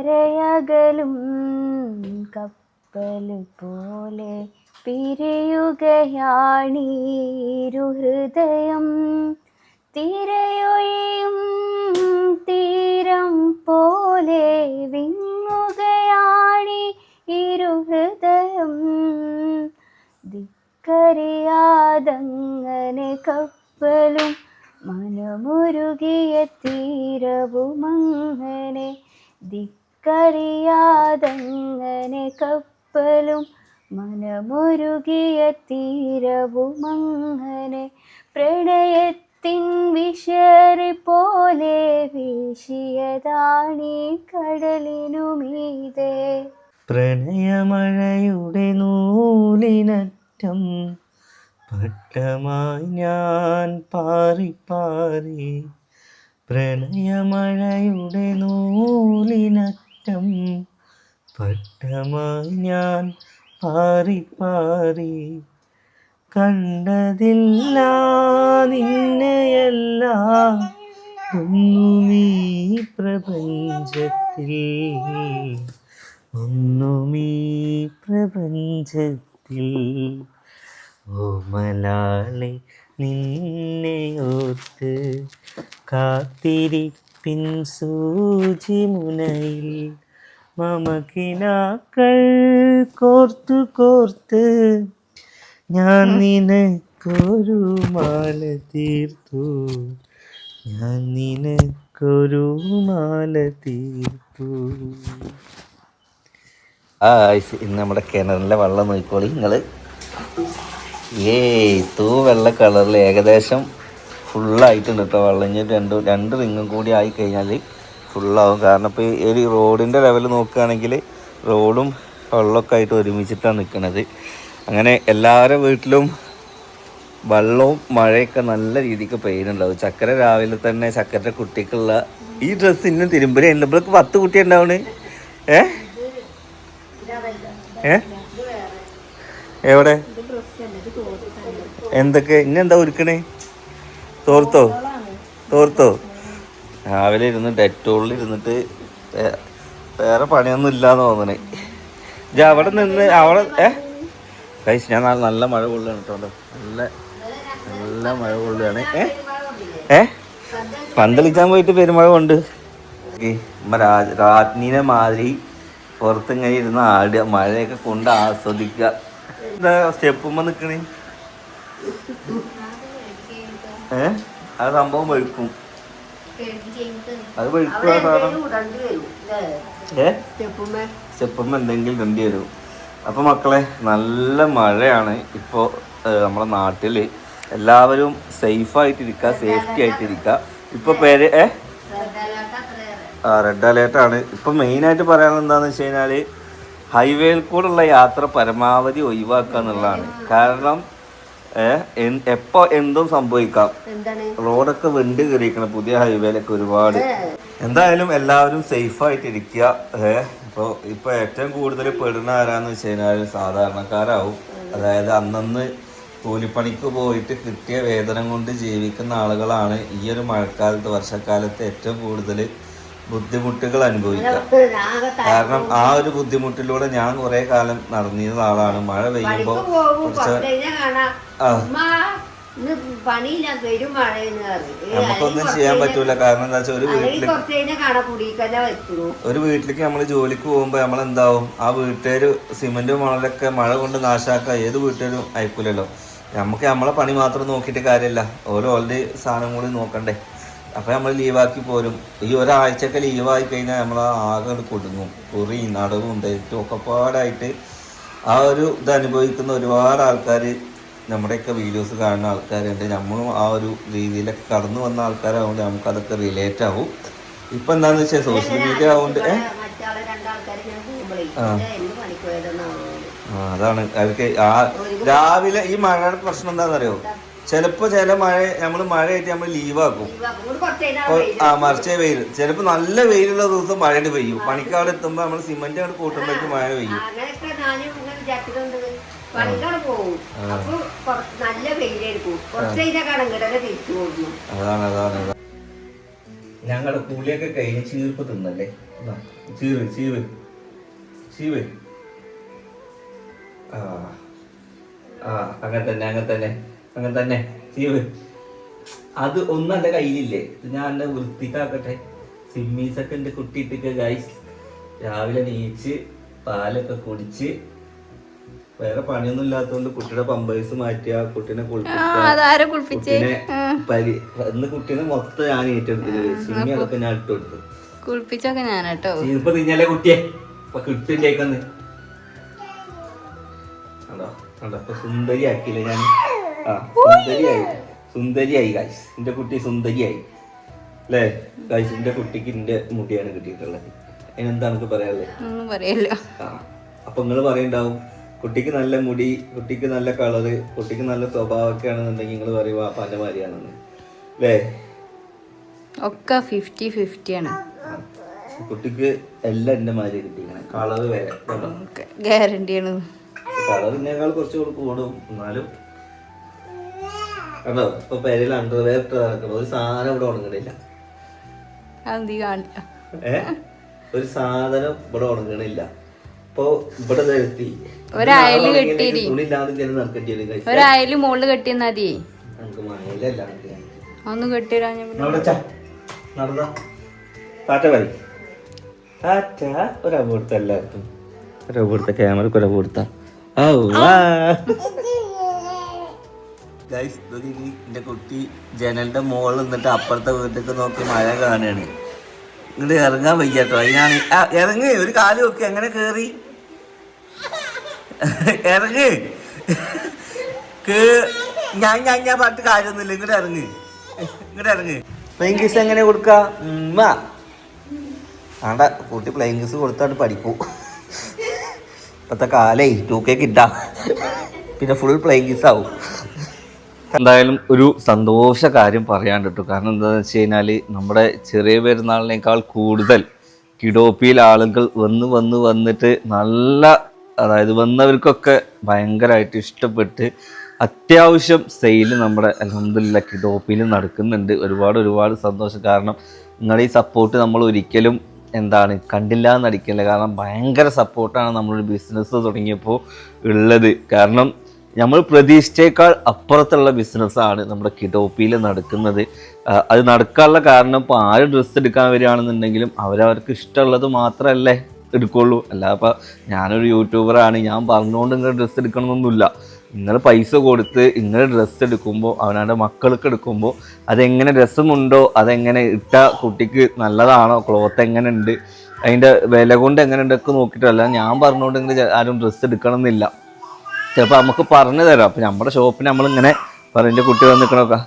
കരയകലും കപ്പൽ പോലെ പിരിയുകയാണീരു ഹൃദയം. തിരയൊഴിയും തീരം പോലെ വിങ്ങുകയാണി ഇരു ഹൃദയം. ദിക്കറിയാതങ്ങനെ കപ്പലും മനമുരുകിയ തീരവുമങ്ങനെ ദിക്കറിയാതങ്ങനെ കപ്പലും മനമുരുകിയ തീരവുമങ്ങനെ പ്രണയത്തിൻ വിഷറി പോലെ വീശിയതാണീ കടലിനുമീതേ. പ്രണയമഴയുടെ നൂലിനറ്റം പട്ടമായി ഞാൻ പാറി പാറി പ്രണയമഴയുടെ നൂലിനറ്റം പട്ടമായി ഞാൻ പാറി പാറി കണ്ടതില്ല നിന്നെയല്ല. ഒന്നുമീ പ്രപഞ്ചത്തിൽ. ഒന്നുമീ പ്രപഞ്ചത്തിൽ. ഓ മലാളി നിന്നെ ഓർത്ത് കാത്തിരിപ്പിൻ സൂചി മുനയിൽ മമകിനാക്കൾ കോർത്തു കോർത്ത് ഞാൻ നിനക്കൊരു മാല തീർത്തു. ഞാൻ നിനക്കൊരു മാല തീർത്തു. ആ ഇന്ന് നമ്മുടെ കിണറിലെ വെള്ളം നോക്കിക്കോളി. നിങ്ങൾ ഏയ് തൂ വെള്ള കളറിൽ ഏകദേശം ഫുള്ളായിട്ടുണ്ട് കേട്ടോ വെള്ളം രണ്ട് രണ്ട് റിങ്ങും കൂടി ആയി കഴിഞ്ഞാൽ ഫുള്ളാവും കാരണം ഇപ്പോൾ ഈ റോഡിന്റെ ലെവൽ നോക്കുകയാണെങ്കിൽ റോഡും വെള്ളമൊക്കെ ആയിട്ട് ഒരുമിച്ചിട്ടാണ് നിൽക്കുന്നത് അങ്ങനെ എല്ലാവരുടെ വീട്ടിലും വെള്ളവും മഴയൊക്കെ നല്ല രീതിക്ക് പെയ്യുന്നുണ്ടാവും. ചക്കര രാവിലെ തന്നെ ചക്കരന്റെ കുട്ടിക്കുള്ള ഈ ഡ്രസ്സ് ഇന്നും തിരുമ്പൽ ഇവിടെ പത്ത് കുട്ടി ഉണ്ടാവണ് ഏ? ഏ? എവിടെ? എന്തൊക്കെ? ഇന്നെന്താ ഒരുക്കണേ? തോർത്തോ? തോർത്തോ? രാവിലെ ഇരുന്ന് ഡെറ്റോളിൽ ഇരുന്നിട്ട് വേറെ പണിയൊന്നും ഇല്ലാന്ന് തോന്നണേ. ഇജ്ജ് അവിടെ നിന്ന് അവിടെ ഏ? കഴിച്ച് ഞാൻ നാളെ നല്ല മഴ കൊള്ളുകയാണ് കേട്ടോ. നല്ല നല്ല മഴ കൊള്ളുകയാണ്. ഏ? ഏ? പന്തളിക്കാൻ പോയിട്ട് പെരുമഴ കൊണ്ട് രാജ്ഞിനെ മാതിരി പുറത്തിങ്ങനെ ഇരുന്ന് ആടുക മഴയൊക്കെ കൊണ്ട് ആസ്വദിക്കുക. എന്താ സ്റ്റെപ്പുമ്പോ നിക്കണേ? ഏ? ആ സംഭവം വെളുക്കും. അത് വെഴുക്കുക സാധനം. ഏ? എന്തെങ്കിലും രണ്ടി വരും. അപ്പൊ മക്കളെ നല്ല മഴയാണ് ഇപ്പോൾ നമ്മുടെ നാട്ടിൽ എല്ലാവരും സേഫ് സേഫായിട്ടിരിക്കുക സേഫ്റ്റി ആയിട്ടിരിക്കുക ഇപ്പൊ പേര് ഏ? ആ റെഡ് അലേർട്ടാണ് ഇപ്പം മെയിനായിട്ട് പറയാനുള്ളത് എന്താണെന്ന് വെച്ച് കഴിഞ്ഞാൽ ഹൈവേയിൽ കൂടെയുള്ള യാത്ര പരമാവധി ഒഴിവാക്കുക എന്നുള്ളതാണ്. കാരണം എപ്പോൾ എന്തും സംഭവിക്കാം. റോഡൊക്കെ വെണ്ടി കയറിയിരിക്കണം പുതിയ ഹൈവേയിലൊക്കെ ഒരുപാട്. എന്തായാലും എല്ലാവരും സേഫായിട്ട് ഇരിക്കുക ഏഹ് ഇപ്പോൾ ഇപ്പോൾ ഏറ്റവും കൂടുതൽ പെടുന്ന ആരാന്ന് വെച്ച് കഴിഞ്ഞാൽ സാധാരണക്കാരാവും. അതായത് അന്നന്ന് കൂലിപ്പണിക്ക് പോയിട്ട് കിട്ടിയ വേതനം കൊണ്ട് ജീവിക്കുന്ന ആളുകളാണ് ഈ ഒരു മഴക്കാലത്ത് വർഷക്കാലത്ത് ഏറ്റവും കൂടുതൽ ബുദ്ധിമുട്ടുകൾ അനുഭവിക്കാം കാരണം ആ ഒരു ബുദ്ധിമുട്ടിലൂടെ ഞാൻ കുറെ കാലം നടന്നിരുന്ന ആളാണ്. മഴ പെയ്യുമ്പോൾ പറഞ്ഞു നമുക്കൊന്നും ചെയ്യാൻ പറ്റൂല. കാരണം എന്താ വെച്ചാൽ ഒരു കുടിക്കന്നെ ഒരു വീട്ടിലേക്ക് നമ്മൾ ജോലിക്ക് പോകുമ്പോ നമ്മൾ എന്താവും ആ വീട്ടുകാർ സിമെന്റും മണലൊക്കെ മഴ കൊണ്ട് നാശാക്കുക ഏത് വീട്ടുകാരും അയക്കൂലല്ലോ. നമുക്ക് നമ്മളെ പണി മാത്രം നോക്കിയിട്ട് കാര്യമില്ല. ഓരോ ഓൾറെഡി സാധനം കൂടി നോക്കണ്ടേ? അപ്പം നമ്മൾ ലീവാക്കി പോരും. ഈ ഒരാഴ്ചയൊക്കെ ലീവായി കഴിഞ്ഞാൽ നമ്മൾ ആകെ കൊടുങ്ങും. കുറി കുറിയും നടവും തെറ്റും ഒക്കെ പാടായിട്ട് ആ ഒരു ഇത് അനുഭവിക്കുന്ന ഒരുപാട് ആൾക്കാർ നമ്മുടെയൊക്കെ വീഡിയോസ് കാണുന്ന ആൾക്കാരുണ്ട്. നമ്മളും ആ ഒരു രീതിയിലൊക്കെ കടന്നു വന്ന ആൾക്കാരായതുകൊണ്ട് നമുക്കതൊക്കെ റിലേറ്റ് ആവും. ഇപ്പം എന്താണെന്ന് വെച്ചാൽ സോഷ്യൽ മീഡിയ ആവുകൊണ്ട് ആ. ആ അതാണ്. അവർക്ക് ആ രാവിലെ ഈ മഴയുടെ പ്രശ്നം എന്താണെന്നറിയോ ചിലപ്പോ ചില മഴ നമ്മൾ മഴയായിട്ട് നമ്മൾ ലീവാക്കും. ആ മറിച്ച വെയിൽ ചിലപ്പോ നല്ല വെയിലുള്ള ദിവസം മഴയുടെ പെയ്യും. പണിക്കാട് എത്തുമ്പോ നമ്മൾ സിമന്റ് അവിടെ കൂട്ടുമ്പോഴേക്ക് മഴ പെയ്യും. അതാണ് അതാണ് അതാണ്. ഞങ്ങളുടെ കൂലിയൊക്കെ കഴിഞ്ഞ് ചീർപ്പ് തിന്നല്ലേ? ഇതാ, ചീവ് ചീവ് ചീവ് ആ ആ അങ്ങനെ തന്നെ അങ്ങനെ തന്നെ അങ്ങനെ തന്നെ. അത് ഒന്നും എന്റെ കയ്യിലില്ലേ? ഇത് ഞാൻ വൃത്തിക്കാക്കട്ടെ. സിമ്മീസൊക്കെ എന്റെ കുട്ടിയിട്ടൊക്കെ ഗൈസ് രാവിലെ നീച്ച് പാലൊക്കെ കുടിച്ച് വേറെ പണിയൊന്നും ഇല്ലാത്തതുകൊണ്ട് കുട്ടിയുടെ പമ്പേഴ്സ് മാറ്റിയ കുട്ടീനെ കുളിപ്പിക്കുക അതാരെ കുളിപ്പിച്ചേ? കുട്ടീനെ പരി ഇന്ന് കുട്ടീനെ മൊത്തം ഞാൻ ഏറ്റെടുത്തില്ല സിമ്മി അതൊക്കെ ഞാൻ ഇട്ട് കൊടുത്തു കുളിപ്പിച്ചൊക്കെ ഇപ്പൊ കുട്ടിയെ? ഇപ്പൊ അതോ കണ്ടോ? കണ്ടോ? ഇപ്പൊ സുന്ദരിയാക്കിയില്ലേ ഞാൻ ആ സുന്ദരിയായി. സുന്ദരിയായി ഗൈസ് എന്റെ കുട്ടി സുന്ദരിയായി. അല്ലേ? ഗൈസ് എന്റെ കുട്ടിക്ക് എന്റെ മുടിയാണ് കിട്ടിയിട്ടുള്ളത്. അതിനെന്താണ് പറയാനുള്ളത് ഒന്നും പറയല്ല. ആ അപ്പൊ നിങ്ങൾ പറയണ്ടാവും. കുട്ടിക്ക് നല്ല മുടി കുട്ടിക്ക് നല്ല കളറ് കുട്ടിക്ക് നല്ല സ്വഭാവമൊക്കെ ആണെന്നുണ്ടെങ്കിൽ നിങ്ങൾ പറയുക പല മാതിരിയാണെന്ന്. അല്ലേ? ഒക്കെ ഫിഫ്റ്റി ഫിഫ്റ്റി ആണ്. കുട്ടിക്ക് എല്ലാം എന്റെ മാതിരി കിട്ടിയിരിക്കണം. കളറ് വരെ ഗ്യാരണ്ടിയാണ് കളറിനേക്കാൾ കുറച്ചുകൂടി കൂടും. എന്നാലും കേട്ടോ ഇപ്പൊ പെരയിൽ അണ്ടർവെയർ ഇട്ട് നടക്കണം ഒരു സാധനം ഇവിടെ ഉണങ്ങണില്ല. അത് കാണില്ല ഏ? ഒരു സാധനം ഇവിടെ ഉണങ്ങണില്ല. ഇപ്പൊ ഇവിടെ നിർത്തി ഒരായൽ കെട്ടിയിരി. തുണി ഇല്ലാതെ ജനം നടക്കേണ്ടി വരും. ഒരായൽ മുകളിൽ മതിയേ നമുക്ക് മഴയിലല്ല ഒന്ന് കെട്ടിയിടാൻ ഞാൻ പിന്നെ. നടച്ച നടന്ന. താറ്റ വരി താറ്റ ഒരവ് കൊടുത്ത എല്ലാവർക്കും. ഒരവ് കൊടുത്ത ക്യാമറക്ക് ഒരവ് കൊടുത്ത എന്റെ കുട്ടി ജനലിന്റെ മുകളിൽ നിന്നിട്ട് അപ്പുറത്തെ വീട്ടിലേക്ക് നോക്കി മഴ കാണുകയാണ്. ഇങ്ങോട്ട് ഇറങ്ങാൻ വയ്യാട്ടോ. അതിനാണ് ഇറങ്ങ്. ഒരു കാൽ നോക്കി. അങ്ങനെ കയറി ഇറങ്ങ്. ഞാൻ ഞാൻ ഞാൻ പാട്ട് കാര്യമൊന്നുമില്ല. ഇങ്ങോട്ട് ഇറങ്ങ്. ഇങ്ങോട്ട് ഇറങ്ങ്. പ്ലെയിൻ കിസ് എങ്ങനെ കൊടുക്ക? ആണ്ട കൂട്ടി പ്ലെയിൻ കിസ് കൊടുത്താണ്ട് പഠിക്കൂ ഇപ്പത്തെ കാലേ ടൂ കെ കിട്ടാ പിന്നെ ഫുൾ പ്ലെയിൻ കിസ് ആവും. എന്തായാലും ഒരു സന്തോഷ കാര്യം പറയാണ്ടിട്ടു. കാരണം എന്താണെന്ന് വെച്ച് കഴിഞ്ഞാൽ നമ്മുടെ ചെറിയ പെരുന്നാളിനേക്കാൾ കൂടുതൽ കിഡോപ്പിയിൽ ആളുകൾ വന്ന് വന്ന് വന്നിട്ട് നല്ല അതായത് വന്നവർക്കൊക്കെ ഭയങ്കരമായിട്ട് ഇഷ്ടപ്പെട്ട് അത്യാവശ്യം സെയിൽ നമ്മുടെ അലഹമില്ല കിഡോപ്പിയിൽ നടക്കുന്നുണ്ട്. ഒരുപാട് ഒരുപാട് സന്തോഷം. കാരണം നിങ്ങളുടെ ഈ സപ്പോർട്ട് നമ്മൾ ഒരിക്കലും എന്താണ് കണ്ടില്ല എന്നടിക്കില്ല. കാരണം ഭയങ്കര സപ്പോർട്ടാണ് നമ്മളൊരു ബിസിനസ് തുടങ്ങിയപ്പോൾ ഉള്ളത്. കാരണം നമ്മൾ പ്രതീക്ഷിച്ചേക്കാൾ അപ്പുറത്തുള്ള ബിസിനസ്സാണ് നമ്മുടെ കിഡോപ്പിയിൽ നടക്കുന്നത്. അത് നടക്കാനുള്ള കാരണം ഇപ്പോൾ ആര് ഡ്രസ്സ് എടുക്കാൻ വരികയാണെന്നുണ്ടെങ്കിലും അവരവർക്ക് ഇഷ്ടമുള്ളത് മാത്രമല്ലേ എടുക്കുള്ളൂ. അല്ല അപ്പോൾ ഞാനൊരു യൂട്യൂബറാണ് ഞാൻ പറഞ്ഞുകൊണ്ട് ഇങ്ങനെ ഡ്രസ്സ് എടുക്കണമെന്നൊന്നുമില്ല നിങ്ങൾ പൈസ കൊടുത്ത് ഇങ്ങനെ ഡ്രസ്സ് എടുക്കുമ്പോൾ അവനവന്റെ മക്കൾക്ക് എടുക്കുമ്പോൾ അതെങ്ങനെ രസമുണ്ടോ അതെങ്ങനെ ഇട്ട കുട്ടിക്ക് നല്ലതാണോ ക്ലോത്ത് എങ്ങനെ ഉണ്ട് അതിന്റെ വില കൊണ്ട് എങ്ങനെ ഉണ്ടൊക്കെ നോക്കിയിട്ടല്ല. ഞാൻ പറഞ്ഞുകൊണ്ട് ഇങ്ങനെ ആരും ഡ്രസ്സ് എടുക്കണം എന്നില്ല ചിലപ്പോൾ നമുക്ക് പറഞ്ഞു തരാം. അപ്പം നമ്മുടെ ഷോപ്പിൽ നമ്മളിങ്ങനെ പറഞ്ഞ കുട്ടി വന്ന് നിൽക്കണമൊക്കെ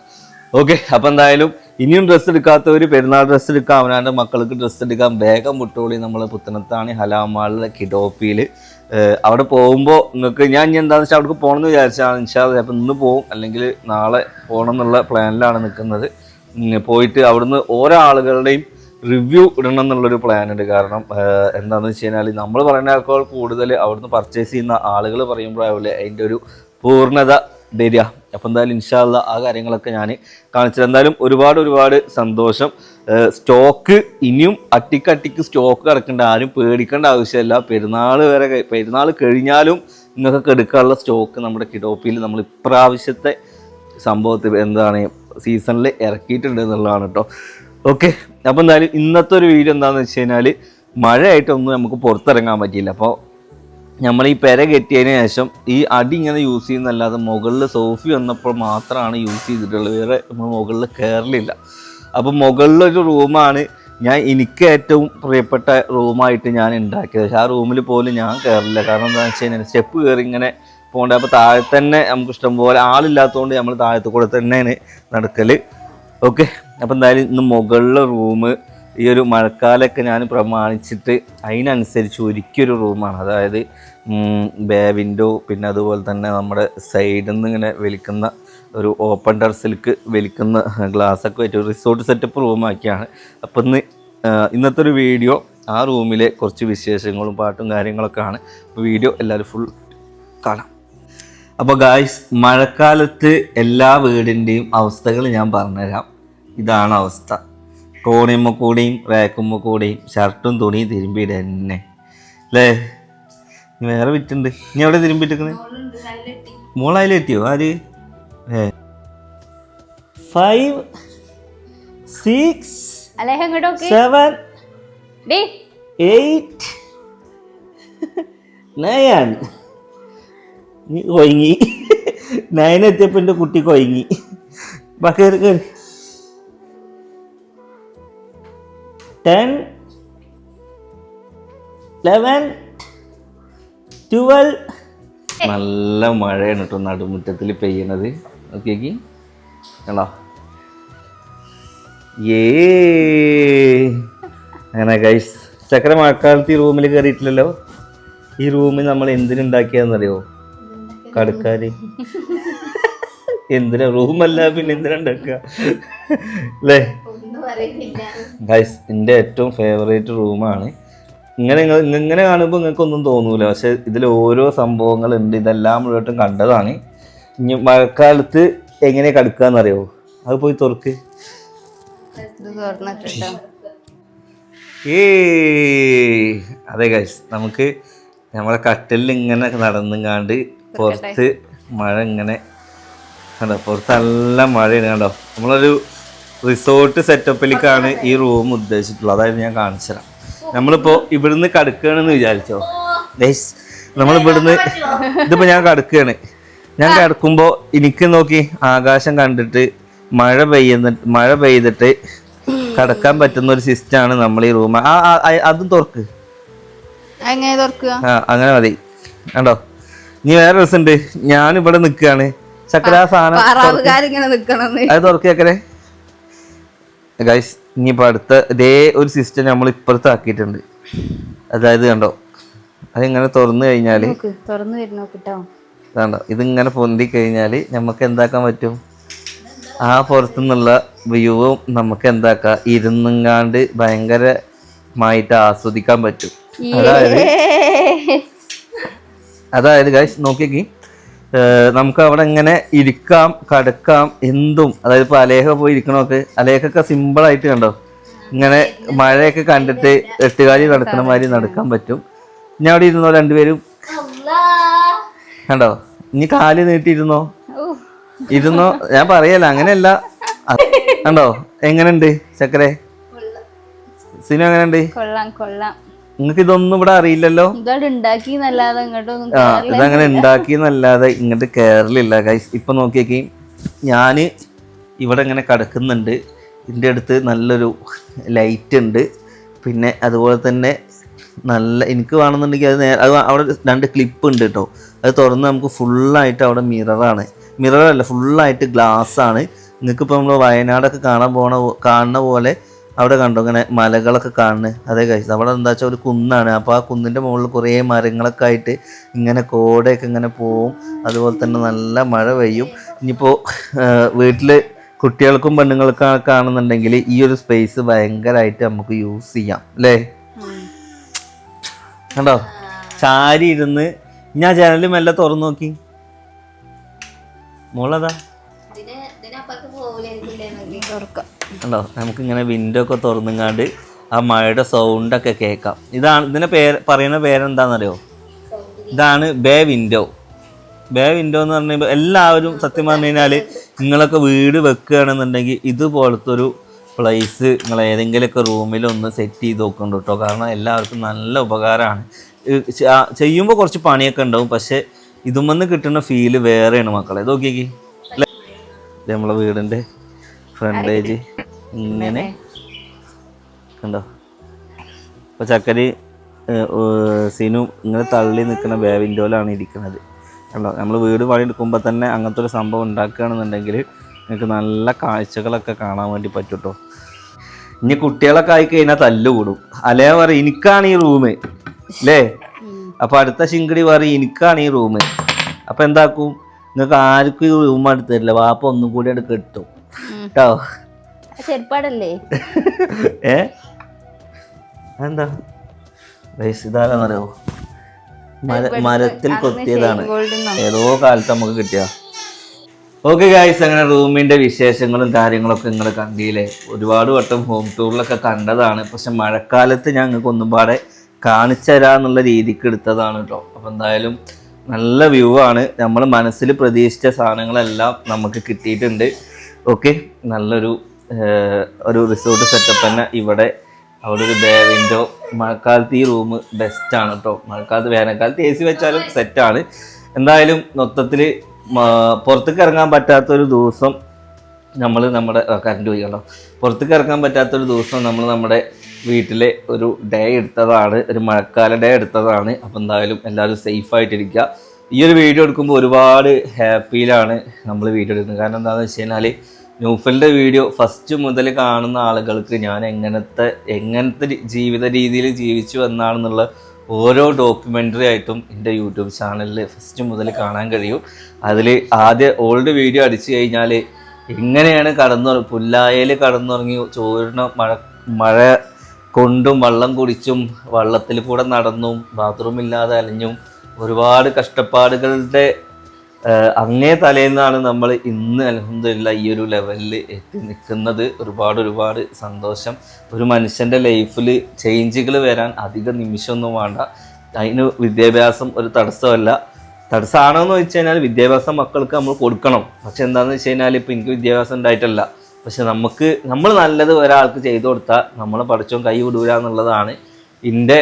ഓക്കെ അപ്പം എന്തായാലും ഇനിയും ഡ്രസ്സ് എടുക്കാത്തവർ പെരുന്നാൾ ഡ്രസ്സ് എടുക്കാം. അവനാന്റെ മക്കൾക്ക് ഡ്രസ്സ് എടുക്കാം. വേഗം മുട്ടോളി നമ്മൾ പുത്തനത്താണി ഹലാമാളിലെ കിഡോപ്പിയിൽ അവിടെ പോകുമ്പോൾ നിങ്ങൾക്ക് ഞാൻ ഇനി എന്താണെന്ന് വെച്ചാൽ അവിടേക്ക് പോകണമെന്ന് വിചാരിച്ചാണ്. ഇൻഷാ ചിലപ്പോൾ ഇന്ന് പോകും അല്ലെങ്കിൽ നാളെ പോകണം എന്നുള്ള പ്ലാനിലാണ് നിൽക്കുന്നത് പോയിട്ട് അവിടുന്ന് ഓരോ ആളുകളുടെയും റിവ്യൂ ഇടണം എന്നുള്ളൊരു പ്ലാൻ ഉണ്ട് കാരണം എന്താണെന്ന് വെച്ച് കഴിഞ്ഞാൽ നമ്മൾ പറയുന്നതിനേക്കാൾ കൂടുതൽ അവിടുന്ന് പർച്ചേസ് ചെയ്യുന്ന ആളുകൾ പറയുമ്പോഴാവില്ലേ അതിന്റെ ഒരു പൂർണത വരിക. അപ്പോൾ എന്തായാലും ഇൻഷാല്ല ആ കാര്യങ്ങളൊക്കെ ഞാൻ കാണിച്ചത് എന്തായാലും ഒരുപാട് ഒരുപാട് സന്തോഷം. സ്റ്റോക്ക് ഇനിയും അട്ടിക്കട്ടിക്ക് സ്റ്റോക്ക് കിടക്കേണ്ട. ആരും പേടിക്കേണ്ട ആവശ്യമില്ല. പെരുന്നാൾ വരെ പെരുന്നാൾ കഴിഞ്ഞാലും നിങ്ങൾക്ക് എടുക്കാനുള്ള സ്റ്റോക്ക് നമ്മുടെ കിഡോപ്പിയിൽ നമ്മൾ ഇപ്രാവശ്യത്തെ സംഭവത്തിൽ എന്താണ് സീസണിൽ ഇറക്കിയിട്ടുണ്ട് എന്നുള്ളതാണ് കേട്ടോ ഓക്കെ. അപ്പോൾ എന്തായാലും ഇന്നത്തെ ഒരു വീഡിയോ എന്താണെന്ന് വെച്ച് കഴിഞ്ഞാൽ മഴയായിട്ടൊന്നും നമുക്ക് പുറത്തിറങ്ങാൻ പറ്റിയില്ല. അപ്പോൾ നമ്മൾ ഈ പെര കെട്ടിയതിന് ശേഷം ഈ അടി ഇങ്ങനെ യൂസ് ചെയ്യുന്നല്ലാതെ മുകളിൽ സോഫി വന്നപ്പോൾ മാത്രമാണ് യൂസ് ചെയ്തിട്ടുള്ളത്. വേറെ നമ്മൾ മുകളിൽ കയറലില്ല അപ്പോൾ മുകളിലൊരു റൂമാണ് ഞാൻ എനിക്ക് ഏറ്റവും പ്രിയപ്പെട്ട റൂമായിട്ട് ഞാൻ ഉണ്ടാക്കിയത്. പക്ഷേ ആ റൂമിൽ പോലും ഞാൻ കയറില്ല കാരണം എന്താണെന്ന് വെച്ച് കഴിഞ്ഞാൽ സ്റ്റെപ്പ് കയറി ഇങ്ങനെ പോകേണ്ടത് അപ്പോൾ താഴെ തന്നെ നമുക്ക് ഇഷ്ടം ഇഷ്ടംപോലെ ആളില്ലാത്തതുകൊണ്ട് നമ്മൾ താഴത്ത് കൂടെ തന്നെയാണ് നടക്കൽ ഓക്കെ. അപ്പോൾ എന്തായാലും ഇന്ന് മുകളിലെ റൂം ഈ ഒരു മഴക്കാലമൊക്കെ ഞാൻ പ്രമാണിച്ചിട്ട് അതിനനുസരിച്ച് ഒരുക്കിയൊരു റൂമാണ് അതായത് ബേ വിൻഡോ പിന്നെ അതുപോലെ തന്നെ നമ്മുടെ സൈഡിൽ നിന്ന് ഇങ്ങനെ വലിക്കുന്ന ഒരു ഓപ്പൺ ടെറസിലേക്ക് വലിക്കുന്ന ഗ്ലാസ്സൊക്കെ വെച്ച് ഒരു റിസോർട്ട് സെറ്റപ്പ് റൂമാക്കിയാണ് അപ്പം ഇന്ന് ഇന്നത്തെ ഒരു വീഡിയോ ആ റൂമിലെ കുറച്ച് വിശേഷങ്ങളും പാട്ടും കാര്യങ്ങളൊക്കെ ആണ്. അപ്പോൾ വീഡിയോ എല്ലാവരും ഫുൾ കാണാം. അപ്പോൾ ഗായ്സ് മഴക്കാലത്ത് എല്ലാ വീടിന്റെയും അവസ്ഥകൾ ഞാൻ പറഞ്ഞുതരാം. ഇതാണ് അവസ്ഥ. ടോണിമ്മ കൂടിയും റാക്കുമ്മ കൂടിയും ഷർട്ടും തുണിയും തിരുമ്പിയിട തന്നെ. അല്ലേ വേറെ വിറ്റുണ്ട് ഇനി എവിടെ തിരുമ്പിട്ടിരിക്കുന്നത് മോളതിൽ എത്തിയോ ആര്? ഏ. Five six seven eight nine കൊയങ്ങി. Nine എത്തിയപ്പോൾ എന്റെ കുട്ടി കൊയങ്ങി. ബാക്കി കയറി ടെൻ ലെവൻ ട്വൽവ് നല്ല മഴയാണ് കേട്ടോ നടുമുറ്റത്തിൽ പെയ്യണത് നോക്കിയേക്ക് കണ്ടോ? ഏ. അങ്ങനെ ഗൈസ് ചക്കര മഴക്കാലത്ത് ഈ റൂമിൽ കയറിയിട്ടില്ലല്ലോ? ഈ റൂമിൽ നമ്മൾ എന്തിനുണ്ടാക്കിയാന്നറിയോ കടക്കാര്. എന്തിനാ? റൂമല്ല പിന്നെ എന്തിനാ ഉണ്ടാക്കുക? അല്ലേ? ഗൈസ് എന്റെ ഏറ്റവും ഫേവറേറ്റ് റൂമാണ് ഇങ്ങനെ നിങ്ങൾ ഇങ്ങനെ കാണുമ്പോൾ നിങ്ങൾക്കൊന്നും തോന്നൂല. പക്ഷെ ഇതിൽ ഓരോ സംഭവങ്ങളുണ്ട്. ഇതെല്ലാം മുഴുവൻ കണ്ടതാണ്. ഇനി മഴക്കാലത്ത് എങ്ങനെ കടുക്കാന്നറിയോ? അത് പോയി തുറക്ക്. ഏ അതെ ഗൈസ് നമുക്ക് നമ്മളെ കട്ടലിൽ ഇങ്ങനെ നടന്നുങ്ങാണ്ട് പുറത്ത് മഴ ഇങ്ങനെ കണ്ടോ? പുറത്ത് നല്ല മഴയാണ് കണ്ടോ? നമ്മളൊരു റിസോർട്ട് സെറ്റപ്പിലേക്കാണ് ഈ റൂം ഉദ്ദേശിച്ചിട്ടുള്ളത്. അതായത് ഞാൻ കാണിച്ചു തരാം നമ്മളിപ്പോൾ ഇവിടുന്ന് കടക്കുകയാണെന്ന് വിചാരിച്ചോ? നമ്മൾ ഇവിടുന്ന് ഇതിപ്പോൾ ഞാൻ കടക്കുകയാണ്. ഞാൻ കിടക്കുമ്പോൾ എനിക്ക് നോക്കി ആകാശം കണ്ടിട്ട് മഴ പെയ്യുന്ന മഴ പെയ്തിട്ട് കടക്കാൻ പറ്റുന്ന ഒരു സിസ്റ്റമാണ് നമ്മൾ ഈ റൂം അതും തുറക്ക്. അങ്ങനെ മതി. കണ്ടോ? ഇനി വേറെ രസമുണ്ട്. ഞാൻ ഇവിടെ നിൽക്കുകയാണ്. ചക്കര ആ സാധനം അത് തുറക്കേക്കരെ ഗൈസ് ഇനിയിപ്പോൾ അടുത്ത ഇതേ ഒരു സിസ്റ്റം നമ്മൾ ഇപ്പുറത്ത് ആക്കിയിട്ടുണ്ട്. അതായത് കണ്ടോ അതിങ്ങനെ തുറന്നു കഴിഞ്ഞാൽ തുറന്നു വരുന്നോ നോക്കിട്ടോ. കണ്ടോ ഇതിങ്ങനെ പൊന്തി കഴിഞ്ഞാൽ നമുക്ക് എന്താക്കാൻ പറ്റും? ആ പുറത്തു നിന്നുള്ള വ്യൂവും നമുക്ക് എന്താക്കാം? ഇരുന്നുങ്ങാണ്ട് ഭയങ്കരമായിട്ട് ആസ്വദിക്കാൻ പറ്റും. അതായത് അതായത് ഗൈസ് നോക്കിയേക്ക്. നമുക്ക് അവിടെ ഇങ്ങനെ ഇരിക്കാം കടക്കാം എന്തും. അതായത് ഇപ്പോൾ അലേഹ പോയി ഇരിക്കണമൊക്കെ അലേഹൊക്കെ സിമ്പിളായിട്ട് കണ്ടോ? ഇങ്ങനെ മഴയൊക്കെ കണ്ടിട്ട് എട്ടുകാലി നടക്കണ മാതിരി നടക്കാൻ പറ്റും. ഞാൻ അവിടെ ഇരുന്നോ രണ്ടുപേരും? കണ്ടോ? ഇനി കാൽ നീട്ടിയിരുന്നോ? ഇരുന്നോ? ഞാൻ പറയല്ല അങ്ങനെയല്ല. കണ്ടോ? എങ്ങനെയുണ്ട്? ചക്കരെ? സിനിമ എങ്ങനെയുണ്ട്? കൊള്ളാം കൊള്ളാം. നിങ്ങൾക്ക് ഇതൊന്നും ഇവിടെ അറിയില്ലല്ലോ? ഇതങ്ങനെ ഉണ്ടാക്കി എന്നല്ലാതെ ഇങ്ങോട്ട് കയറലില്ല ഗൈസ് ഇപ്പൊ നോക്കിയേക്ക് ഞാൻ ഇവിടെ ഇങ്ങനെ കിടക്കുന്നുണ്ട്. ഇതിന്റെ അടുത്ത് നല്ലൊരു ലൈറ്റ് ഉണ്ട്. പിന്നെ അതുപോലെ തന്നെ നല്ല എനിക്ക് വേണമെന്നുണ്ടെങ്കിൽ അത് നേരെ അത് അവിടെ രണ്ട് ക്ലിപ്പ് ഉണ്ട് കേട്ടോ അത് തുറന്ന് നമുക്ക് ഫുള്ളായിട്ട് അവിടെ മിററാണ് മിററല്ല ഫുള്ളായിട്ട് ഗ്ലാസ് ആണ്. നിങ്ങൾക്ക് ഇപ്പോൾ നമ്മൾ വയനാടൊക്കെ കാണാൻ പോണ കാണുന്ന പോലെ അവിടെ കണ്ടു ഇങ്ങനെ മലകളൊക്കെ കാണുന്നത് അതേ കഴിച്ചു അവിടെ എന്താ വെച്ചാൽ ഒരു കുന്നാണ്. അപ്പോൾ ആ കുന്നിന്റെ മുകളിൽ കുറേ മരങ്ങളൊക്കെ ആയിട്ട് ഇങ്ങനെ കോടയൊക്കെ ഇങ്ങനെ പോവും. അതുപോലെ തന്നെ നല്ല മഴ പെയ്യും. ഇനിയിപ്പോൾ വീട്ടിൽ കുട്ടികൾക്കും പെണ്ണുങ്ങൾക്കും കാണുന്നുണ്ടെങ്കിൽ ഈ ഒരു സ്പേസ് ഭയങ്കരമായിട്ട് നമുക്ക് യൂസ് ചെയ്യാം അല്ലേ? കണ്ടോ? ചാരി ഇരുന്ന് ഞാൻ ജനലും എല്ലാം തുറന്നു നോക്കി. മോളതാ? തുറക്കാം നമുക്കിങ്ങനെ വിൻഡോ ഒക്കെ തുറന്നുങ്ങാണ്ട് ആ മഴയുടെ സൗണ്ടൊക്കെ കേൾക്കാം. ഇതാണ് ഇതിന്റെ പേര് പറയുന്ന പേരെന്താണെന്നറിയോ ഇതാണ് ബേ വിൻഡോ ബേ വിൻഡോ എന്ന് പറഞ്ഞാൽ എല്ലാവരും സത്യം പറഞ്ഞു കഴിഞ്ഞാൽ നിങ്ങളൊക്കെ വീട് വെക്കുകയാണെന്നുണ്ടെങ്കിൽ ഇതുപോലത്തെ ഒരു പ്ലേസ് നിങ്ങൾ ഏതെങ്കിലുമൊക്കെ റൂമിൽ ഒന്ന് സെറ്റ് ചെയ്ത് നോക്കുന്നുണ്ട് കേട്ടോ. കാരണം എല്ലാവർക്കും നല്ല ഉപകാരമാണ്. ചെയ്യുമ്പോൾ കുറച്ച് പണിയൊക്കെ ഉണ്ടാവും. പക്ഷേ ഇതുമെന്ന് കിട്ടുന്ന ഫീൽ വേറെയാണ് മക്കളെ. നോക്കിയേക്ക്. അല്ലേ? നമ്മളെ വീടിന്റെ ഫ്രണ്ടേജ് ഇങ്ങനെ കണ്ടോ? അപ്പൊ ചക്കരി സിനു ഇങ്ങനെ തള്ളി നിൽക്കുന്ന ബേ വിൻഡോയിലാണ് ഇരിക്കുന്നത്. കണ്ടോ? നമ്മൾ വീട് പണി എടുക്കുമ്പോൾ തന്നെ അങ്ങനത്തെ ഒരു സംഭവം ഉണ്ടാക്കുകയാണെന്നുണ്ടെങ്കിൽ നിങ്ങൾക്ക് നല്ല കാഴ്ചകളൊക്കെ കാണാൻ വേണ്ടി പറ്റൂട്ടോ. ഇനി കുട്ടികളൊക്കെ ആയി കഴിഞ്ഞാൽ തല്ല് കൂടും. അല്ലേ പറയും എനിക്കാണ് ഈ റൂം അല്ലേ അപ്പൊ അടുത്ത ശിങ്കടി പറയും എനിക്കാണ് ഈ റൂം അപ്പൊ എന്താക്കും? നിങ്ങൾക്ക് ആർക്കും ഈ റൂം എടുത്തില്ല വാപ്പ ഒന്നും കൂടി കെട്ടും. കേട്ടോ ചെരുപ്പാടല്ലേ? ഏ? എന്താ വയസ് ഇതാരാന്നറിയോ മര മരത്തിൽ കൊത്തിയതാണ്. ഏതോ കാലത്ത് നമുക്ക് കിട്ടിയ. ഓക്കെ ഗായ്സ് അങ്ങനെ റൂമിന്റെ വിശേഷങ്ങളും കാര്യങ്ങളൊക്കെ നിങ്ങൾ കണ്ടില്ലേ ഒരുപാട് വട്ടം ഹോം ടൂറിലൊക്കെ കണ്ടതാണ്. പക്ഷെ മഴക്കാലത്ത് ഞാൻ നിങ്ങൾക്ക് ഒന്നും പാടെ കാണിച്ചു തരാന്നുള്ള രീതിക്ക് എടുത്തതാണ് കേട്ടോ അപ്പം എന്തായാലും നല്ല വ്യൂ ആണ്. നമ്മൾ മനസ്സിൽ പ്രതീക്ഷിച്ച സാധനങ്ങളെല്ലാം നമുക്ക് കിട്ടിയിട്ടുണ്ട്. ഓക്കെ നല്ലൊരു ഒരു റിസോർട്ട് സെറ്റപ്പ് തന്നെ ഇവിടെ. അവിടെ ഒരു ബേ വിൻഡോ മഴക്കാലത്ത് ഈ റൂം ആണ് കേട്ടോ മഴക്കാലത്ത് വേനൽക്കാലത്ത് എ സി വെച്ചാലും സെറ്റാണ് എന്തായാലും മൊത്തത്തിൽ പുറത്തേക്ക് ഇറങ്ങാൻ പറ്റാത്തൊരു ദിവസം നമ്മൾ നമ്മുടെ കറണ്ട് പോയി കണ്ടോ? പുറത്തേക്ക് ഇറങ്ങാൻ പറ്റാത്തൊരു ദിവസം നമ്മൾ നമ്മുടെ വീട്ടിലെ ഒരു ഡേ എടുത്തതാണ്. ഒരു മഴക്കാല ഡേ എടുത്തതാണ്. അപ്പോൾ എന്തായാലും എല്ലാവരും സേഫായിട്ടിരിക്കുക ഈ ഒരു വീഡിയോ എടുക്കുമ്പോൾ ഒരുപാട് ഹാപ്പിയിലാണ് നമ്മൾ വീഡിയോ എടുക്കുന്നത് കാരണം എന്താണെന്ന് വെച്ച് കഴിഞ്ഞാൽ ന്യൂഫലിന്റെ വീഡിയോ ഫസ്റ്റ് മുതൽ കാണുന്ന ആളുകൾക്ക് ഞാൻ എങ്ങനത്തെ എങ്ങനത്തെ ജീവിത രീതിയിൽ ജീവിച്ചു വന്നാണെന്നുള്ള ഓരോ ഡോക്യുമെന്ററി ആയിട്ടും എന്റെ യൂട്യൂബ് ചാനലിൽ ഫസ്റ്റ് മുതൽ കാണാൻ കഴിയും. അതിൽ ആദ്യ ഓൾഡ് വീഡിയോ അടിച്ചു കഴിഞ്ഞാൽ എങ്ങനെയാണ് കടന്നു പുല്ലായയിൽ കടന്നുറങ്ങി ചോരണ മഴ മഴ കൊണ്ടും വെള്ളം കുടിച്ചും വള്ളത്തിൽ കൂടെ നടന്നും ബാത്റൂം ഇല്ലാതെ അലഞ്ഞും ഒരുപാട് കഷ്ടപ്പാടുകളുടെ അങ്ങേ തലേന്നാണ് നമ്മൾ ഇന്ന് അലഹമില്ല ഈ ഒരു ലെവലിൽ എത്തി നിൽക്കുന്നത്. ഒരുപാട് ഒരുപാട് സന്തോഷം. ഒരു മനുഷ്യന്റെ ലൈഫിൽ ചേഞ്ചുകൾ വരാൻ അധിക നിമിഷമൊന്നും വേണ്ട. അതിന് വിദ്യാഭ്യാസം ഒരു തടസ്സമല്ല. തടസ്സമാണോ എന്ന് വെച്ച് കഴിഞ്ഞാൽ വിദ്യാഭ്യാസം മക്കൾക്ക് നമ്മൾ കൊടുക്കണം. പക്ഷെ എന്താണെന്ന് വെച്ച് കഴിഞ്ഞാൽ ഇപ്പം എനിക്ക് വിദ്യാഭ്യാസം ഉണ്ടായിട്ടല്ല. പക്ഷെ നമുക്ക് നമ്മൾ നല്ലത് ഒരാൾക്ക് ചെയ്തു കൊടുത്താൽ നമ്മളെ പഠിച്ചോ കൈ വിടൂല എന്നുള്ളതാണ് എന്റെ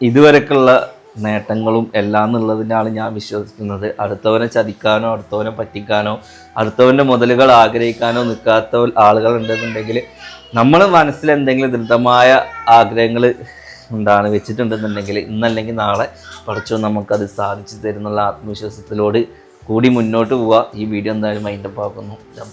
ഇതുവരെക്കുള്ള നേട്ടങ്ങളും എല്ലാം എന്നുള്ളതിനാണ് ഞാൻ വിശ്വസിക്കുന്നത്. അടുത്തവനെ ചതിക്കാനോ അടുത്തവനെ പറ്റിക്കാനോ അടുത്തവന്റെ മുതലുകൾ ആഗ്രഹിക്കാനോ നിൽക്കാത്ത ആളുകൾ ഉണ്ടെന്നുണ്ടെങ്കിൽ നമ്മൾ മനസ്സിൽ എന്തെങ്കിലും ദൃഢമായ ആഗ്രഹങ്ങൾ എന്താണ് വെച്ചിട്ടുണ്ടെന്നുണ്ടെങ്കിൽ ഇന്നല്ലെങ്കിൽ നാളെ പഠിച്ചോ നമുക്കത് സാധിച്ചു തരുന്നുള്ള ആത്മവിശ്വാസത്തിലോട് കൂടി മുന്നോട്ട് പോവുക. ഈ വീഡിയോ എന്തായാലും മൈൻഡപ്പ് ആക്കുന്നു ബൈ